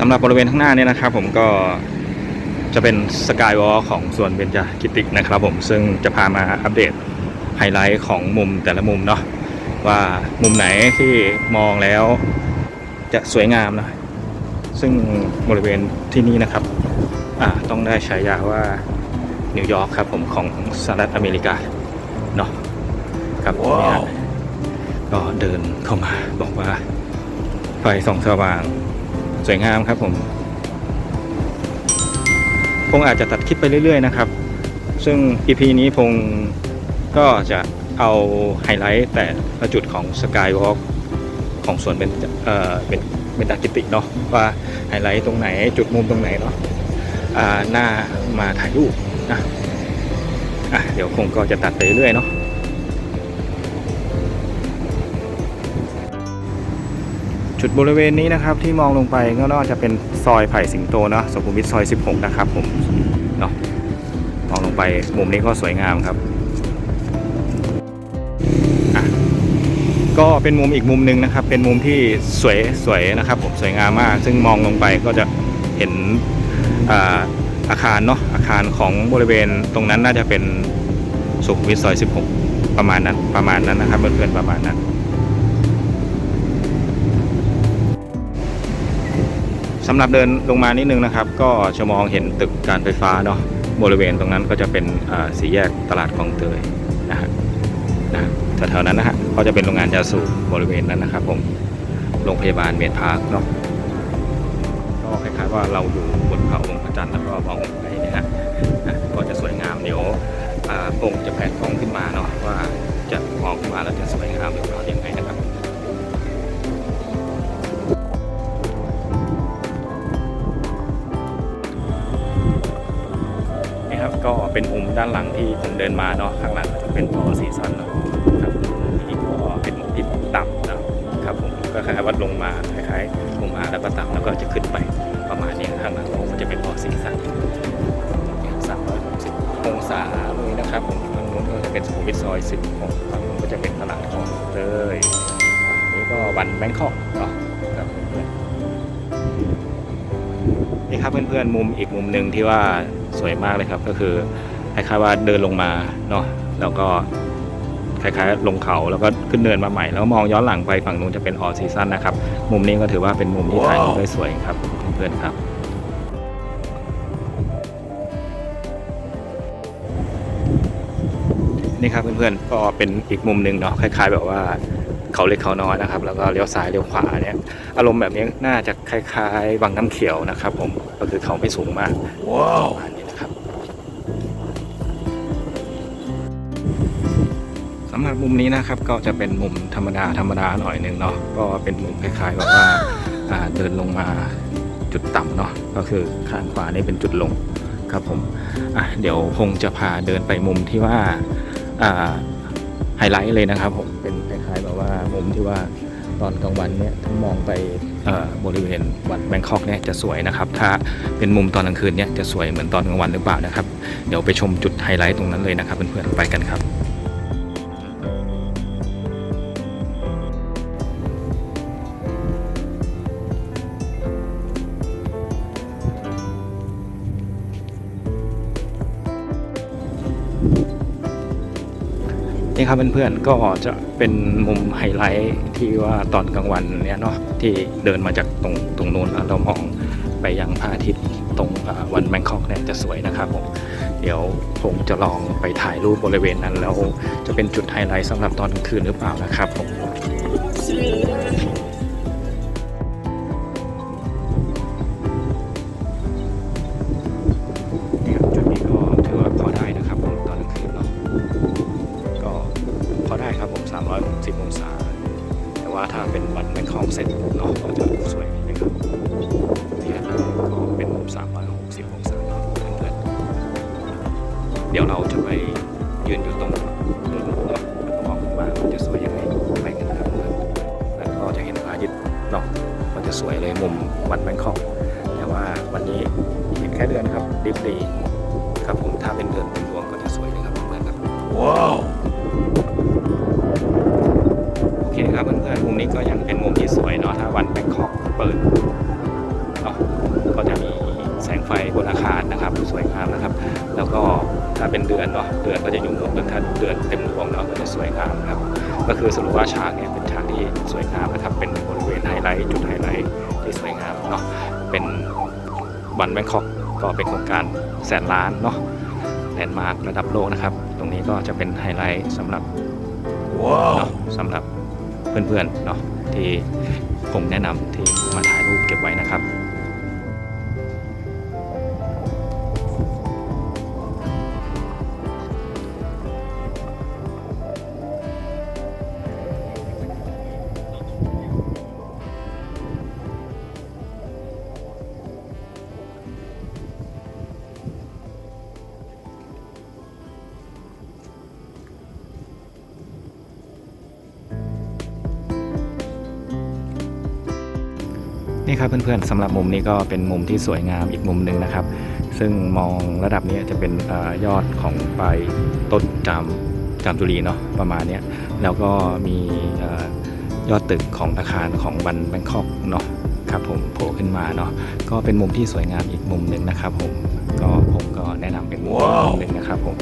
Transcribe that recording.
สำหรับบริเวณข้างหน้าเนี่ยนะครับผมก็จะเป็นสกายวอล์ของส่วนเบญจกิตินะครับผมซึ่งจะพามาอัปเดตไฮไลท์ของมุมแต่ละมุมเนาะว่ามุมไหนที่มองแล้วจะสวยงามนะซึ่งบริเวณที่นี่นะครับอ่าต้องได้ฉายาว่านิวยอร์กครับผมของสหรัฐอเมริกาเนาะครับผมเนี่ยก็เดินเข้ามาบอกว่าไฟส่องสว่าง สวยงามครับผมคงอาจจะตัดคลิปไปเรื่อยๆนะครับ ซึ่ง EP นี้พงก็จะเอาไฮไลท์แต่ละจุดของสกายวอล์กของสวนเป็นเอ่อเป็นเป็นตากิติเนาะว่าไฮไลท์ตรงไหนจุดมุมตรงไหนเนาะอ่าหน้ามาถ่ายรูปนะอะเดี๋ยวคงก็จะตัดไปเรื่อยเนาะ จุดบริเวณนี้นะครับที่มองลงไปก็น่าจะเป็นซอยไผ่สิงโตเนาะสุขุมวิทซอย 16 นะครับผมเนาะมองลงไปมุมนี้ก็สวยงามครับก็เป็นมุมอีกมุมหนึ่งนะครับ เป็นมุมที่สวยสวยนะครับผมสวยงามมาก ซึ่งมองลงไปก็จะเห็นอาอาคารเนาะอาคารของบริเวณตรงนั้นน่าจะเป็นสุขุมวิทซอย 16 ประมาณนั้นประมาณนั้นนะครับเพื่อนๆประมาณนั้น สำหรับเดินลงมานิดนึงนะครับ ก็จะมองเห็นตึกการไฟฟ้าเนาะบริเวณตรงนั้นก็จะเป็นสี่แยกตลาดคลองเตยนะฮะนะแถวๆนั้นนะฮะก็จะเป็นโรงงานยาสูบบริเวณนั้นนะครับผมโรงพยาบาลเมดพาร์คเนาะก็คล้ายๆว่าเราอยู่บนเขาองค์พระจันทร์แล้วก็มองลงไปเนะฮะนะก็จะสวยงามเดี๋ยวอ่าโป่งจะแผนกล้องขึ้นมาเนาะว่าจะมองขึ้นมาแล้วจะสวยงามหรือ เป็นมุมด้านหลังที่ผมเดินมาเนาะข้างหลังจะเป็นพอซีซันเนาะครับนี่ก็เป็นมุมที่ต่ำนะครับผมก็คล้ายๆว่าลงมาคล้ายๆลงมาแล้วก็ต่ำแล้วก็จะขึ้นไปประมาณนี้ข้างหลังผมจะเป็นพอซีซันสามร้อยหกสิบองศาเลยนะครับผมฝั่งนู้นก็จะเป็นสุขุมวิทซอยสิบของฝั่งนู้นก็จะเป็นตลาดของเลยฝั่งนี้ก็วันแบงคอกเนาะ นี่ครับเพื่อนๆมุมอีกมุมหนึ่งที่ว่าสวยมากเลยครับ ก็คือคล้ายๆว่าเดินลงมาเนาะแล้วก็คล้ายๆลงเขาแล้วก็ขึ้นเนินมาใหม่ แล้วมองย้อนหลังไปฝั่งนู้นจะเป็นออซีซันนะครับ มุมนี้ก็ถือว่าเป็นมุมที่ถ่ายรูปได้สวยครับเพื่อนๆครับนี่ครับเพื่อนๆก็เป็นอีกมุมหนึ่งเนาะคล้าย ๆ แบบว่า เขาเล็กเขาน้อยนะครับ แล้วก็เลี้ยวซ้ายเลี้ยวขวาเนี่ยอารมณ์แบบนี้น่าจะคล้ายๆวังน้ำเขียวนะครับผมก็คือเขาไม่สูงมากว้าวประมาณนี้นะครับสำหรับมุมนี้นะครับก็จะเป็นมุมธรรมดาธรรมดาหน่อยหนึ่งเนาะก็เป็นมุมคล้ายๆแบบว่าอ่าเดินลงมาจุดต่ำเนาะก็คือข้างขวานี่เป็นจุดลงครับผมอะเดี๋ยวคงจะพาเดินไปมุมที่ว่าอ่าไฮไลท์เลยนะครับผมเป็นคล้ายๆแบบ ว่ามุมที่ว่าตอนกลางวันเนี่ยถ้ามองไปเอ่อบริเวณวัดแบงคอกเนี่ยจะสวยนะครับ ถ้าเป็นมุมตอนกลางคืนเนี่ยจะสวยเหมือนตอนกลางวันหรือเปล่านะครับ เดี๋ยวไปชมจุดไฮไลท์ตรงนั้นเลยนะครับเพื่อนๆไปกันครับ ครับเพื่อนๆก็จะเป็นมุมไฮไลท์ที่ว่าตอนกลางวันเนี่ยเนาะที่เดินมาจากตรงตรงนู้นแล้วเรามองไปยังพระอาทิตย์ตรงวันแบงคอกเนี่ยจะสวยนะครับผมเดี๋ยวผมจะลองไปถ่ายรูปบริเวณนั้นแล้วจะเป็นจุดไฮไลท์สำหรับตอนกลางคืนหรือเปล่านะครับผม 360 องศา แต่ว่าถ้าเป็นวันแบงคอกเสร็จเนาะก็จะสวยนิดนึงครับนี่ครับก็เป็นมุม360 องศาเนาะเพื่อนๆเดี๋ยวเราจะไปยืนอยู่ตรงตรงนู้นเนาะแล้วมองขึ้นมาจะสวยยังไงไปกันครับเพื่อนแล้วก็จะเห็นพระอาทิตย์เนาะก็จะสวยเลยมุมวันแบงคอกแต่ว่าวันนี้อีกแค่เดือนครับดิบดีครับผมถ้าเป็นเดือนเป็นดวงก็จะสวยเลยครับเพื่อนๆครับโอเถ้าเป็นเดือนเนาะเดือนก็จะอยู่มุมถ้าเดือนเต็มดวงเนาะก็จะสวยงามนะครับ ก็คือสรุปว่าฉากเนี่ยเป็นฉากที่สวยงามนะครับ เป็นบริเวณไฮไลท์จุดไฮไลท์ที่สวยงามเนาะเป็นวันแบงคอกก็เป็นโครงการแสนล้านเนาะแลนด์มาร์คระดับโลกนะครับ ตรงนี้ก็จะเป็นไฮไลท์สำหรับเนาะสำหรับเพื่อนๆเนาะที่ผมแนะนำที่มาถ่ายรูปเก็บไว้นะครับ นี่ครับเพื่อนๆสำหรับมุมนี้ก็เป็นมุมที่สวยงามอีกมุมหนึ่งนะครับ ซึ่งมองระดับนี้จะเป็นเออยอดของปลายต้นจามจามจุรีเนาะประมาณเนี้ยแล้วก็มีเออยอดตึกของอาคารของบันแบงคอกเนาะครับผมโผล่ขึ้นมาเนาะก็เป็นมุมที่สวยงามอีกมุมหนึ่งนะครับผมก็ผมก็แนะนำเป็นมุมหนึ่งนะครับผม